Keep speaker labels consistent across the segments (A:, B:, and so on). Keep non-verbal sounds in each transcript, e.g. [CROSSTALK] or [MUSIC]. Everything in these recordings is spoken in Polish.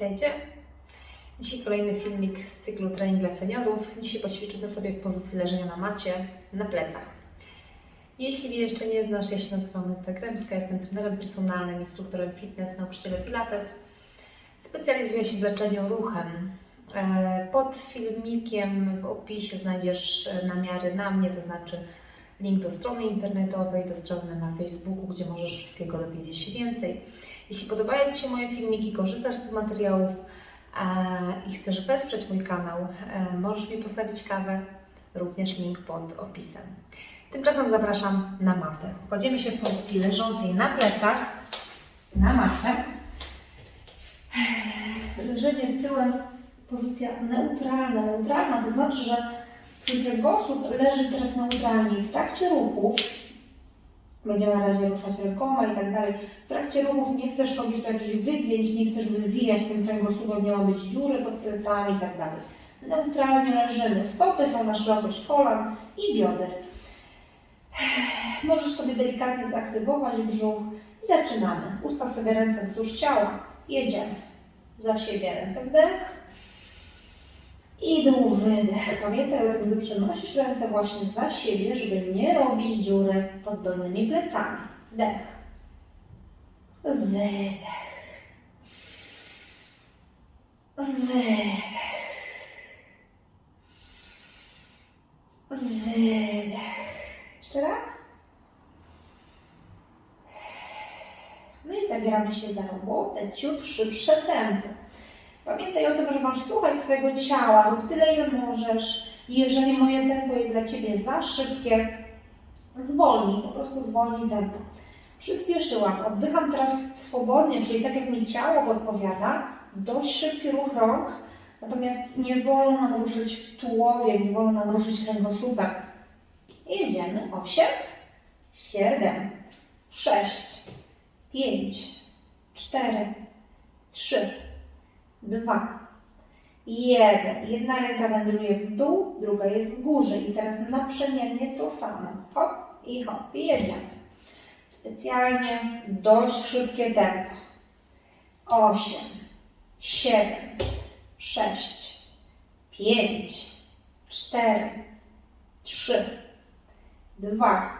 A: Witajcie. Dzisiaj kolejny filmik z cyklu Trening dla seniorów. Dzisiaj poćwiczymy sobie w pozycji leżenia na macie, na plecach. Jeśli mnie jeszcze nie znasz, ja się nazywam Netta Kremska, jestem trenerem personalnym, instruktorem fitness, nauczycielem pilates. Specjalizuję się w leczeniu ruchem. E, Pod filmikiem w opisie znajdziesz e, namiary na mnie, to znaczy link do strony internetowej, do strony na Facebooku, gdzie możesz wszystkiego dowiedzieć się więcej. Jeśli podobają Ci się moje filmiki, korzystasz z materiałów e, i chcesz wesprzeć mój kanał, e, możesz mi postawić kawę, również link pod opisem. Tymczasem zapraszam na matę. Kładziemy się w pozycji leżącej na plecach, na macie. Leżenie tyłem, pozycja neutralna. Neutralna to znaczy, że Twój kręgosłup leży teraz neutralnie w trakcie ruchów. Będziemy na razie ruszać rękoma i tak dalej. W trakcie ruchów nie chcesz robić tu jakichś wygięć, nie chcesz wywijać tym kręgosłupem, nie ma być dziury pod plecami i tak dalej. Neutralnie leżymy. Stopy są na szerokość kolan i bioder. [SIGHS] Możesz sobie delikatnie zaktywować brzuch i zaczynamy. Ustaw sobie ręce wzdłuż ciała. Jedziemy. Za siebie ręce wdech. I dół wydech. Pamiętaj o tym, gdy przenosisz ręce właśnie za siebie, żeby nie robić dziury pod dolnymi plecami. Wdech. Wydech. Wydech. Wydech. Jeszcze raz. No i zabieramy się za robotę. Ciut szybsze tempo. Pamiętaj o tym, że masz słuchać swojego ciała, rób tyle, ile możesz. I jeżeli moje tempo jest dla Ciebie za szybkie, zwolnij, po prostu zwolnij tempo. Przyspieszyłam, oddycham teraz swobodnie, czyli tak jak mi ciało podpowiada, dość szybki ruch rąk, natomiast nie wolno nam ruszyć tułowiem, nie wolno nam ruszyć kręgosłupem. Jedziemy. 8, 7, 6, 5, 4, 3, dwa, jeden. Jedna ręka wędruje w dół, druga jest w górze. I teraz naprzemiennie to samo. Hop i hop. I jedziemy. Specjalnie dość szybkie tempo. Osiem, siedem, sześć, pięć, cztery, trzy, dwa,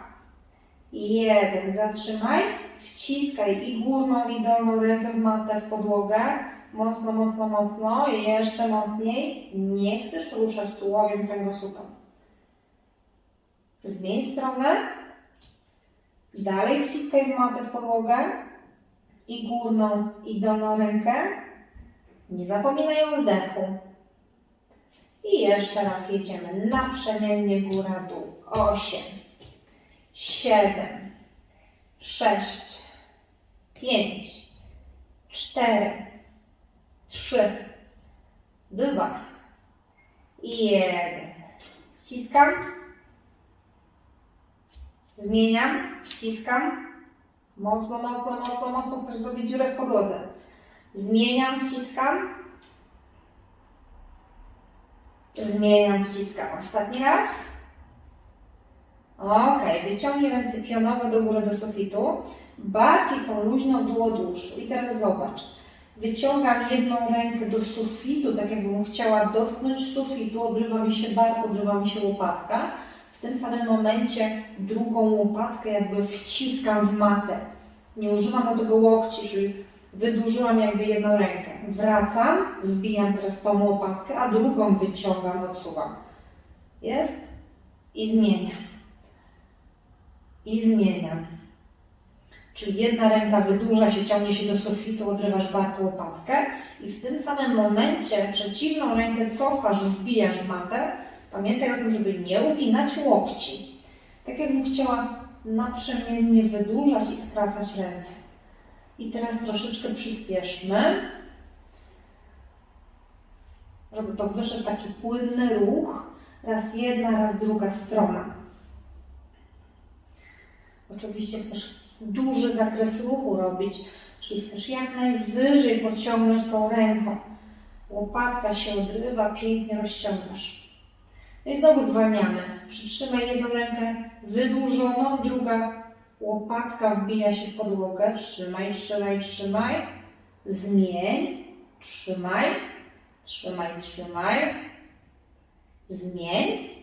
A: jeden. Zatrzymaj. Wciskaj i górną, i dolną rękę w matę, w podłogę. Mocno, mocno, mocno. Jeszcze mocniej. Nie chcesz ruszać tułowiem kręgosłupem. Zmień stronę. Dalej wciskaj matę w podłogę. I górną, i dolną rękę. Nie zapominaj o oddechu. I jeszcze raz jedziemy. Naprzemiennie góra-dół. Osiem, siedem, sześć, pięć, cztery, trzy, dwa jeden. Wciskam. Zmieniam. Wciskam. Mocno, mocno, mocno, mocno. Chcesz zrobić dziurę w podłodze. Zmieniam, wciskam. Zmieniam, wciskam. Ostatni raz. Ok, wyciągnij ręce pionowo do góry do sufitu. Barki są luźno w dół od uszu. I teraz zobacz. Wyciągam jedną rękę do sufitu, tak jakbym chciała dotknąć sufitu, odrywa mi się bark, odrywa mi się łopatka. W tym samym momencie drugą łopatkę jakby wciskam w matę. Nie używam do tego łokci, czyli wydłużyłam jakby jedną rękę. Wracam, wbijam teraz tą łopatkę, a drugą wyciągam, odsuwam. Jest? I zmieniam. I zmieniam. Czyli jedna ręka wydłuża się, ciągnie się do sufitu, odrywasz bark łopatkę i w tym samym momencie przeciwną rękę cofasz, wbijasz w matę. Pamiętaj o tym, żeby nie uginać łokci. Tak jakbym chciała naprzemiennie wydłużać i skracać ręce. I teraz troszeczkę przyspieszmy, żeby to wyszedł taki płynny ruch. Raz jedna, raz druga strona. Oczywiście chcesz duży zakres ruchu robić, czyli chcesz jak najwyżej pociągnąć tą ręką. Łopatka się odrywa, pięknie rozciągasz. No i znowu zwalniamy. Przytrzymaj jedną rękę wydłużoną, druga łopatka wbija się w podłogę. Trzymaj, trzymaj, trzymaj. Zmień. Trzymaj. Trzymaj, trzymaj. Zmień.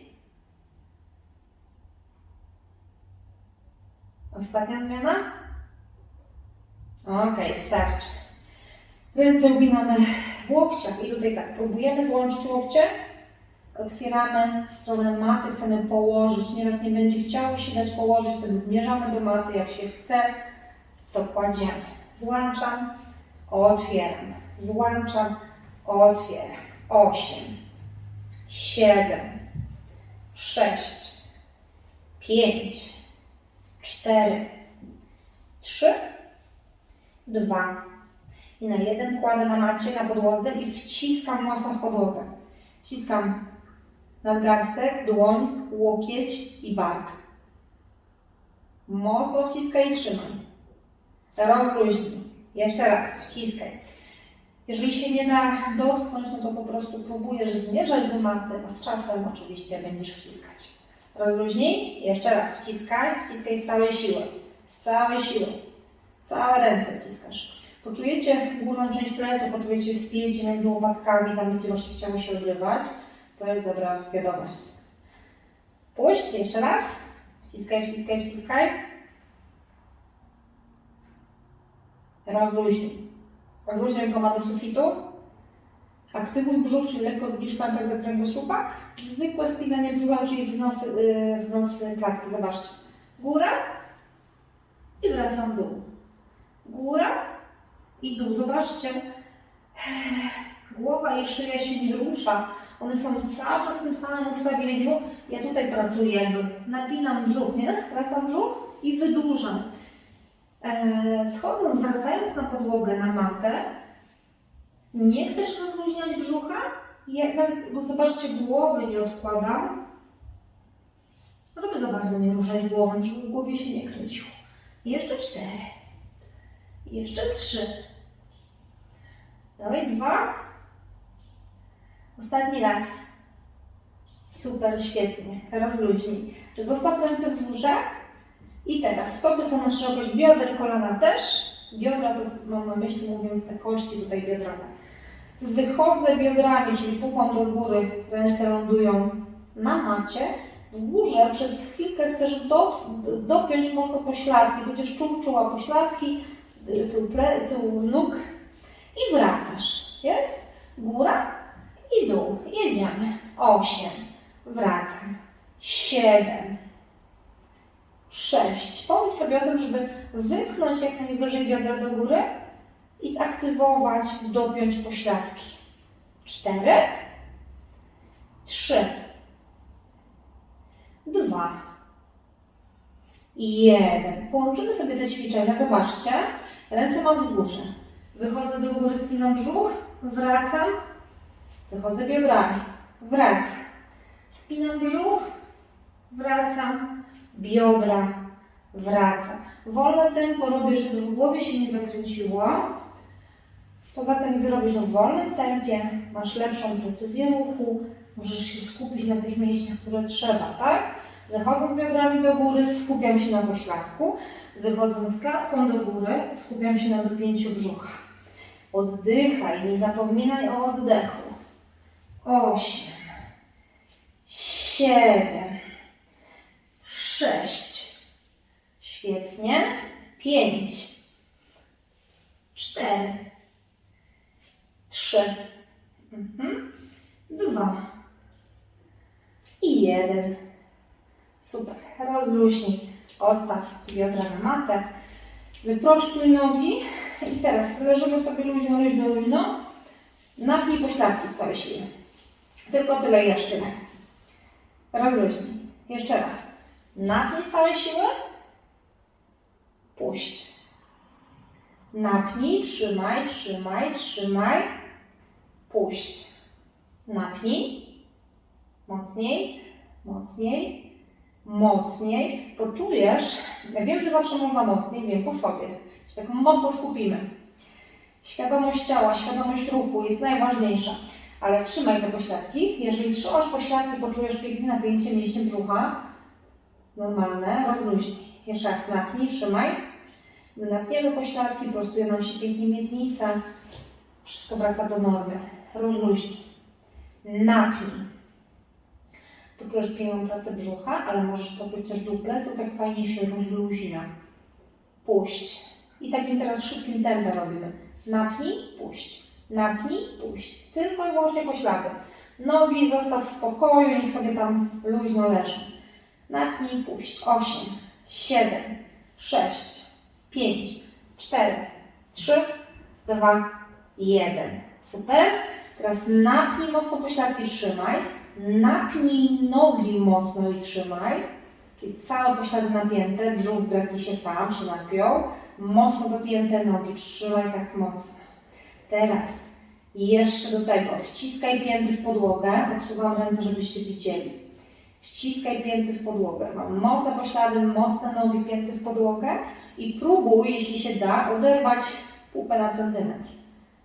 A: Ostatnia zmiana. Okej, starczy. Ręce uginamy w łokciach i tutaj tak, próbujemy złączyć łokcie. Otwieramy w stronę maty, chcemy położyć. Nieraz nie będzie chciało się dać położyć, wtedy zmierzamy do maty. Jak się chce, to kładziemy. Złączam, otwieram. Złączam, otwieram. Osiem, siedem, sześć, pięć, cztery, trzy, dwa. I na jeden kładę na macie, na podłodze i wciskam mocno w podłogę. Wciskam nadgarstek, dłoń, łokieć i bark. Mocno wciskaj i trzymaj. Rozluźnij. Jeszcze raz, wciskaj. Jeżeli się nie da dotknąć, no to po prostu próbujesz zmierzać do maty, a z czasem oczywiście będziesz wciskać. Rozluźnij. Jeszcze raz, wciskaj. Wciskaj z całej siły. Z całej siły. Całe ręce wciskasz. Poczujecie górną część pleców, poczujecie spięcie między łopatkami, tam gdzie właśnie chciało się odrywać. To jest dobra wiadomość. Puść jeszcze raz. Wciskaj, wciskaj, wciskaj. Rozluźnij. Rękoma do sufitu. Aktywuj brzuch, czyli lekko zbliż pępek do kręgosłupa. Zwykłe spinanie brzucha, czyli wznos, yy, wznos klatki. Zobaczcie. Góra i wracam dół. Góra i dół. Zobaczcie, głowa i szyja się nie rusza. One są cały czas w tym samym ustawieniu. Ja tutaj pracuję jakby, napinam brzuch, nie? Skracam brzuch i wydłużam. Eee, schodząc, wracając na podłogę, na matę, nie chcesz rozluźniać brzucha? Ja nawet, bo zobaczcie, głowy nie odkładam. No żeby za bardzo nie ruszać głową, żeby w głowie się nie kręciło. Jeszcze cztery. Jeszcze trzy. Dawaj dwa. Ostatni raz. Super, świetnie. Rozluźnij. Zostaw ręce w górze. I teraz stopy są na szerokość bioder, kolana też. Biodra to mam na myśli mówiąc te kości tutaj biodrowe. Wychodzę biodrami, czyli pupą do góry, ręce lądują na macie. W górze przez chwilkę chcesz do, dopiąć mocno pośladki, będziesz czuł, czuła pośladki, tył, ple, tył nóg i wracasz. Jest? Góra i dół. Jedziemy. Osiem. Wracam. Siedem. Sześć. Pomyśl sobie o tym, żeby wypchnąć jak najwyżej biodra do góry i zaktywować, dopiąć pośladki. Cztery. Trzy. Dwa. Jeden. Połączymy sobie te ćwiczenia. Zobaczcie. Ręce mam w górze. Wychodzę do góry, spinam brzuch, wracam, wychodzę biodrami, wracam. Spinam brzuch, wracam, biodra, wracam. Wolne tempo robię, żeby w głowie się nie zakręciło. Poza tym, gdy robisz w wolnym tempie, masz lepszą precyzję ruchu, możesz się skupić na tych mięśniach, które trzeba, tak? Wychodząc biodrami do góry, skupiam się na pośladku. Wychodząc klatką do góry, skupiam się na dopięciu brzucha. Oddychaj, nie zapominaj o oddechu. Osiem, siedem, sześć. Świetnie. Pięć, cztery, trzy, mhm. dwa i jeden. Super. Rozluźnij. Odstaw biodra na matę. Wyprostuj nogi. I teraz leżymy sobie luźno, luźno, luźno. Napnij pośladki z całej siły. Tylko tyle i aż tyle. Rozluźnij. Jeszcze raz. Napnij z całej siły. Puść. Napnij, trzymaj, trzymaj, trzymaj. Puść. Napnij. Mocniej, mocniej, mocniej. Poczujesz, ja wiem, że zawsze można mocniej, wiem po sobie. Się tak mocno skupimy. Świadomość ciała, świadomość ruchu jest najważniejsza. Ale trzymaj te pośladki. Jeżeli trzymasz pośladki, poczujesz piękne napięcie mięśni brzucha. Normalne, rozluźnij. Jeszcze raz napnij, trzymaj. Gdy napniemy pośladki, prostuje nam się pięknie miednica. Wszystko wraca do normy. Rozluźnij. Napnij. Poczujesz piękną pracę brzucha, ale możesz poczuć też dół pleców, jak fajnie się rozluźnia. Puść. I takim teraz szybkim tempem robimy. Napnij, puść. Napnij, puść. Tylko i wyłącznie poślady. Nogi zostaw w spokoju, niech sobie tam luźno leżą. Napnij, puść. 8, 7, 6, 5, 4, 3, 2, 1. Super. Teraz napnij mocno pośladki, trzymaj. Napnij nogi mocno i trzymaj. Czyli całe poślady napięte, brzuch wgradzi się sam, się napiął. Mocno dopięte nogi, trzymaj tak mocno. Teraz jeszcze do tego wciskaj pięty w podłogę. Odsuwam ręce, żebyście widzieli. Wciskaj pięty w podłogę. Mam mocne poślady, mocne nogi, pięty w podłogę i próbuj, jeśli się da, oderwać pupę na centymetr.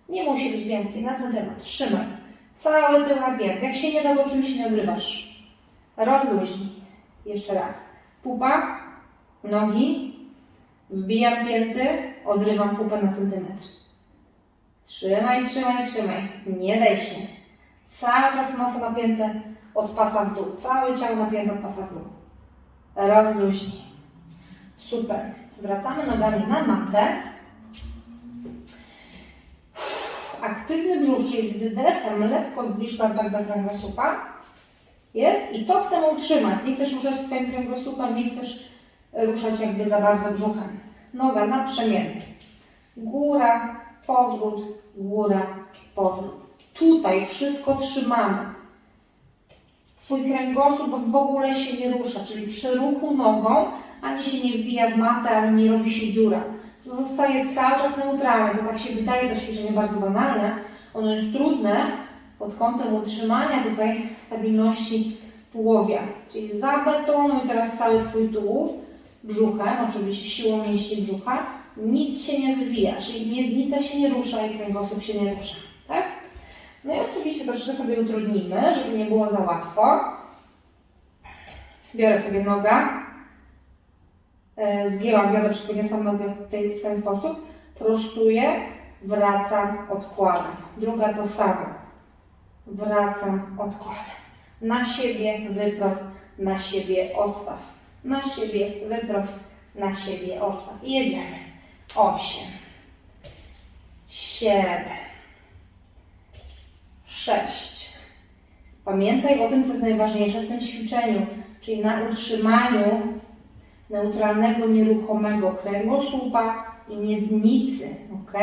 A: Nie musi być więcej, na centymetr. Trzymaj. Cały tył napięty. Jak się nie da, to oczywiście nie odrywasz. Rozluźnij. Jeszcze raz. Pupa, nogi, wbijam pięty, odrywam pupę na centymetr. Trzymaj, trzymaj, trzymaj. Nie daj się. Cały czas mocno napięte od pasa w dół. Całe ciało napięte od pasa w dół. Rozluźnij. Super. Wracamy nogami na matę. Aktywny brzuch, czyli z wydechem lekko zbliż bardak do kręgosłupa. Jest i to chcemy utrzymać. Nie chcesz ruszać swoim kręgosłupem, nie chcesz ruszać jakby za bardzo brzuchem. Noga naprzemiennie. Góra, powrót, góra, powrót. Tutaj wszystko trzymamy. Twój kręgosłup w ogóle się nie rusza, czyli przy ruchu nogą ani się nie wbija w matę, ani nie robi się dziura. Zostaje cały czas neutralne. To tak się wydaje, to ćwiczenie bardzo banalne. Ono jest trudne pod kątem utrzymania tutaj stabilności tułowia. Czyli zabetonuj teraz cały swój tułów brzuchem, oczywiście siłą mięśni brzucha. Nic się nie wywija, czyli miednica się nie rusza i kręgosłup się nie rusza. Tak? No i oczywiście troszkę sobie utrudnimy, żeby nie było za łatwo. Biorę sobie nogę, e, zgięłam biodę, czy podniosłam nogę w, w ten sposób, prostuję, wracam, odkładam. Druga to samo. Wracam, odkładam. Na siebie wyprost, na siebie odstaw. Na siebie wyprost, na siebie odstaw. I jedziemy. Osiem, siedem, sześć. Pamiętaj o tym, co jest najważniejsze w tym ćwiczeniu, czyli na utrzymaniu neutralnego, nieruchomego kręgosłupa i miednicy, ok?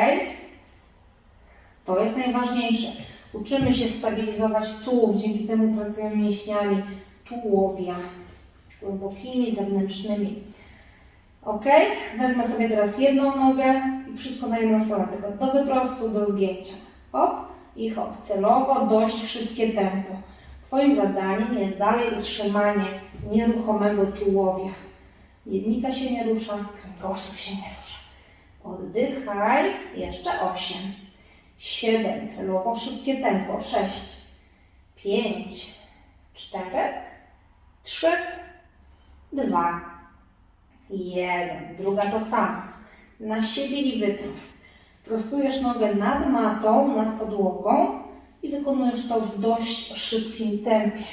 A: To jest najważniejsze. Uczymy się stabilizować tułów, dzięki temu pracujemy mięśniami tułowia, głębokimi, zewnętrznymi. Ok? Wezmę sobie teraz jedną nogę i wszystko na jedną stronę, tylko do wyprostu, do zgięcia. Hop i hop. Celowo dość szybkie tempo. Twoim zadaniem jest dalej utrzymanie nieruchomego tułowia. Miednica się nie rusza, kręgosłup się nie rusza. Oddychaj. Jeszcze 8, 7, celowo szybkie tempo. 6, 5, 4, 3, 2, 1. Druga to sama. Na siebie i wyprost. Prostujesz nogę nad matą, nad podłogą i wykonujesz to w dość szybkim tempie.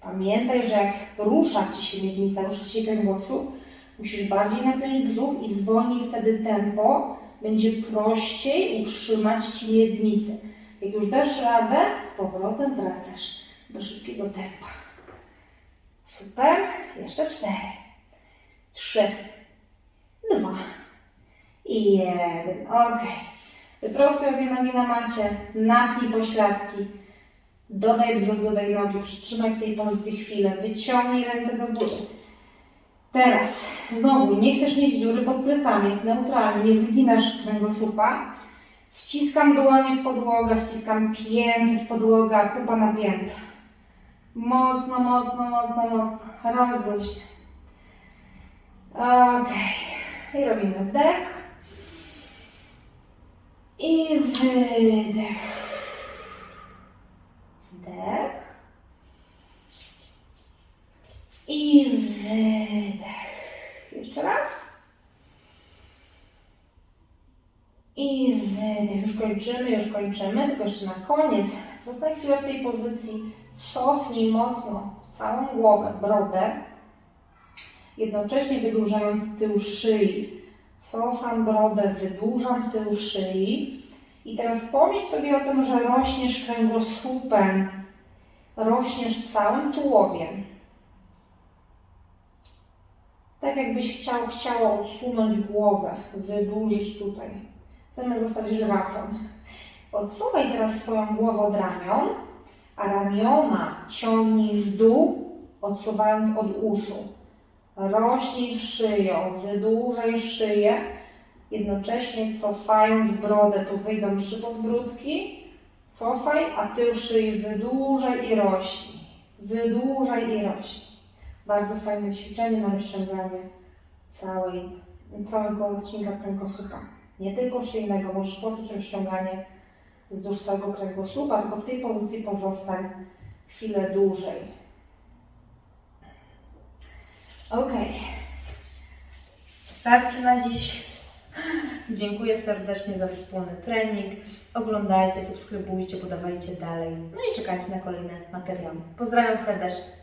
A: Pamiętaj, że jak rusza Ci się miednica, rusza Ci się kręgosłup, musisz bardziej napiąć brzuch i zwolnij wtedy tempo. Będzie prościej utrzymać Ci miednicę. Jak już dasz radę, z powrotem wracasz do szybkiego tempa. Super. Jeszcze cztery, trzy, dwa i jeden. Ok. Wyprostuj obie nogi na macie, napnij pośladki. Dodaj brzuch, dodaj nogi, przytrzymaj w tej pozycji chwilę, wyciągnij ręce do góry. Teraz znowu nie chcesz mieć dziury pod plecami, jest neutralnie, nie wyginasz kręgosłupa. Wciskam dłonie w podłogę, wciskam pięty w podłogę, a pupa napięta. Mocno, mocno, mocno, mocno. Rozluź. Ok. I robimy wdech. I wydech. Wdech. I wydech. Jeszcze raz. I wydech. Już kończymy, już kończymy. Tylko jeszcze na koniec. Zostań chwilę w tej pozycji. Cofnij mocno całą głowę, brodę. Jednocześnie wydłużając tył szyi. Cofam brodę, wydłużam tył szyi. I teraz pomyśl sobie o tym, że rośniesz kręgosłupem. Rośniesz całym tułowiem. Tak jakbyś chciał, chciała odsunąć głowę, wydłużyć tutaj. Zamiast zostać żyrafą. Odsuwaj teraz swoją głowę od ramion, a ramiona ciągnij w dół, odsuwając od uszu. Rośnij szyją, wydłużaj szyję, jednocześnie cofając brodę. Tu wyjdą trzy podbródki. Cofaj, a tył szyi wydłużaj i rośnij. Wydłużaj i rośnij. Bardzo fajne ćwiczenie na rozciąganie całej, całego odcinka kręgosłupa. Nie tylko szyjnego, możesz poczuć rozciąganie wzdłuż całego kręgosłupa, tylko w tej pozycji pozostań chwilę dłużej. Ok. Starczy na dziś. Dziękuję serdecznie za wspólny trening. Oglądajcie, subskrybujcie, podawajcie dalej. No i czekajcie na kolejne materiały. Pozdrawiam serdecznie.